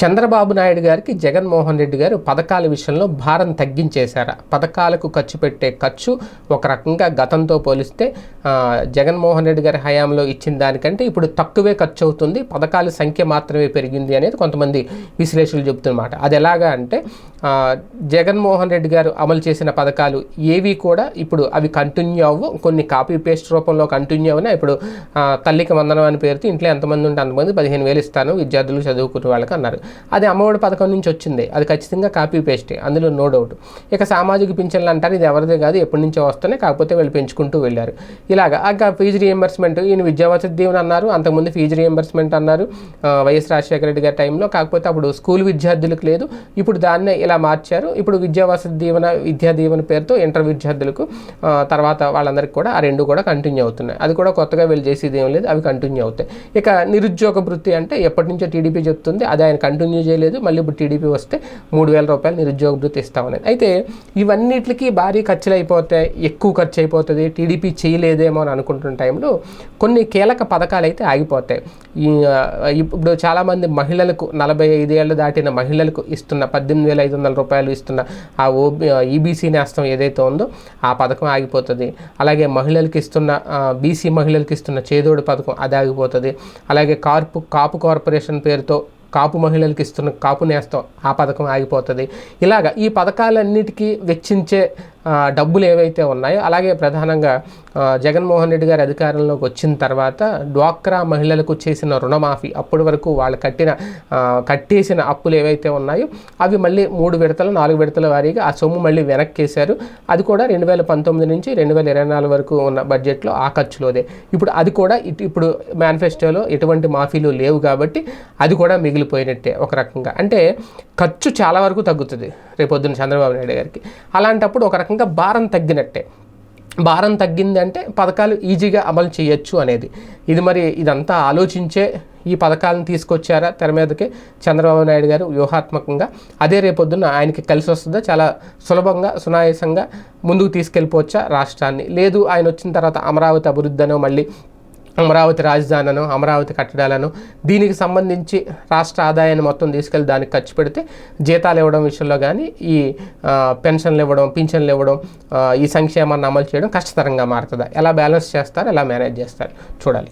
చంద్రబాబు నాయుడు గారికి జగన్మోహన్ రెడ్డి గారు పథకాల విషయంలో భారం తగ్గించేశారా. పథకాలకు ఖర్చు పెట్టే ఖర్చు ఒక రకంగా గతంతో పోలిస్తే జగన్మోహన్ రెడ్డి గారి హయాంలో ఇచ్చిన దానికంటే ఇప్పుడు తక్కువే ఖర్చు అవుతుంది. పథకాల సంఖ్య మాత్రమే పెరిగింది అనేది కొంతమంది విశ్లేషకులు చెబుతున్నమాట. అది ఎలాగా అంటే జగన్మోహన్ రెడ్డి గారు అమలు చేసిన పథకాలు ఏవి కూడా ఇప్పుడు అవి కంటిన్యూ అవ్వు. కొన్ని కాపీ పేస్ట్ రూపంలో కంటిన్యూ అవునా? ఇప్పుడు తల్లికి వందనం అని పేరుతో ఇంట్లో ఎంతమంది ఉంటే అంతమంది పదిహేను వేలు ఇస్తాను విద్యార్థులు చదువుకునే వాళ్ళకి అన్నారు. అది అమ్మఒడి పథకం నుంచి వచ్చింది. అది ఖచ్చితంగా కాపీ పేస్టే అందులో నో డౌట్. ఇక సామాజిక పింఛన్లు అంటారు ఇది ఎవరిదే కాదు ఎప్పటి నుంచో వస్తున్నాయి కాకపోతే వీళ్ళు పెంచుకుంటూ వెళ్ళారు. ఇలాగ ఆ ఫీజు రియంబర్స్మెంట్ ఈయన విద్యావసతి దీవెన అన్నారు అంతకుముందు ఫీజు రియంబర్స్మెంట్ అన్నారు వైఎస్ రాజశేఖర రెడ్డి గారి టైంలో కాకపోతే అప్పుడు స్కూల్ విద్యార్థులకు లేదు ఇప్పుడు దాన్నే ఇలా మార్చారు. ఇప్పుడు విద్యావసతి దీవెన విద్యా దీవెన పేరుతో ఇంటర్ విద్యార్థులకు తర్వాత వాళ్ళందరికీ కూడా ఆ రెండు కూడా కంటిన్యూ అవుతున్నాయి. అది కూడా కొత్తగా వీళ్ళు చేసేది ఏం లేదు అవి కంటిన్యూ అవుతాయి. ఇక నిరుద్యోగ వృత్తి అంటే ఎప్పటి నుంచో టీడీపీ చెప్తుంది అది ఆయన కంటిన్యూ చేయలేదు. మళ్ళీ ఇప్పుడు టీడీపీ వస్తే మూడు వేల రూపాయలు నిరుద్యోగ భృతి ఇస్తామని అయితే ఇవన్నిటికి భారీ ఖర్చులు అయిపోతాయి ఎక్కువ ఖర్చు అయిపోతుంది టీడీపీ చేయలేదేమో అని అనుకుంటున్న టైంలో కొన్ని కీలక పథకాలు అయితే ఆగిపోతాయి. ఈ ఇప్పుడు చాలామంది మహిళలకు నలభై ఐదేళ్ళు దాటిన మహిళలకు ఇస్తున్న పద్దెనిమిది వేల ఐదు వందల రూపాయలు ఇస్తున్న ఆ ఓబీ ఈబీసీ నేస్తం ఏదైతే ఉందో ఆ పథకం ఆగిపోతుంది. అలాగే మహిళలకు ఇస్తున్న బీసీ మహిళలకు ఇస్తున్న చేదోడు పథకం అది ఆగిపోతుంది. అలాగే కార్పు కాపు కార్పొరేషన్ పేరుతో కాపు మహిళలకు ఇస్తున్న కాపు నేస్తం ఆ పథకం ఆగిపోతుంది. ఇలాగ ఈ పథకాలన్నిటికీ వెచ్చించే డబ్బులు ఏవైతే ఉన్నాయో అలాగే ప్రధానంగా జగన్మోహన్ రెడ్డి గారి అధికారంలోకి వచ్చిన తర్వాత డ్వాక్రా మహిళలకు చేసిన రుణమాఫీ అప్పటి వరకు వాళ్ళు కట్టిన కట్టేసిన అప్పులు ఏవైతే ఉన్నాయో అవి మళ్ళీ మూడు విడతలు నాలుగు విడతల వారీగా ఆ సొమ్ము మళ్ళీ వెనక్కేశారు. అది కూడా రెండు వేల పంతొమ్మిది నుంచి రెండు వేల ఇరవై నాలుగు వరకు ఉన్న బడ్జెట్లో ఆ ఖర్చులోదే. ఇప్పుడు అది కూడా ఇటు ఇప్పుడు మేనిఫెస్టోలో ఎటువంటి మాఫీలు లేవు కాబట్టి అది కూడా మిగిలిపోయినట్టే ఒక రకంగా. అంటే ఖర్చు చాలా వరకు తగ్గుతుంది రేపొద్దున చంద్రబాబు నాయుడు గారికి. అలాంటప్పుడు ఒక రకంగా భారం తగ్గినట్టే. భారం తగ్గింది అంటే పథకాలు ఈజీగా అమలు చేయొచ్చు అనేది. ఇది మరి ఇదంతా ఆలోచించే ఈ పథకాలను తీసుకొచ్చారా తెర మీదకి చంద్రబాబు నాయుడు గారు వ్యూహాత్మకంగా. అదే రేపొద్దున ఆయనకి కలిసి వస్తుందా? చాలా సులభంగా సునాయాసంగా ముందుకు తీసుకెళ్ళిపోవచ్చా రాష్ట్రాన్ని? లేదు ఆయన వచ్చిన తర్వాత అమరావతి అభివృద్ధి అనో మళ్ళీ అమరావతి రాజధానను అమరావతి కట్టడాలను దీనికి సంబంధించి రాష్ట్ర ఆదాయాన్ని మొత్తం తీసుకెళ్ళి దానికి ఖర్చు పెడితే జీతాలు ఇవ్వడం విషయంలో కానీ ఈ పెన్షన్లు ఇవ్వడం పింఛన్లు ఇవ్వడం ఈ సంక్షేమాన్ని అమలు చేయడం కష్టతరంగా మారుతుంది? ఎలా బ్యాలెన్స్ చేస్తారు? ఎలా మేనేజ్ చేస్తారు? చూడాలి.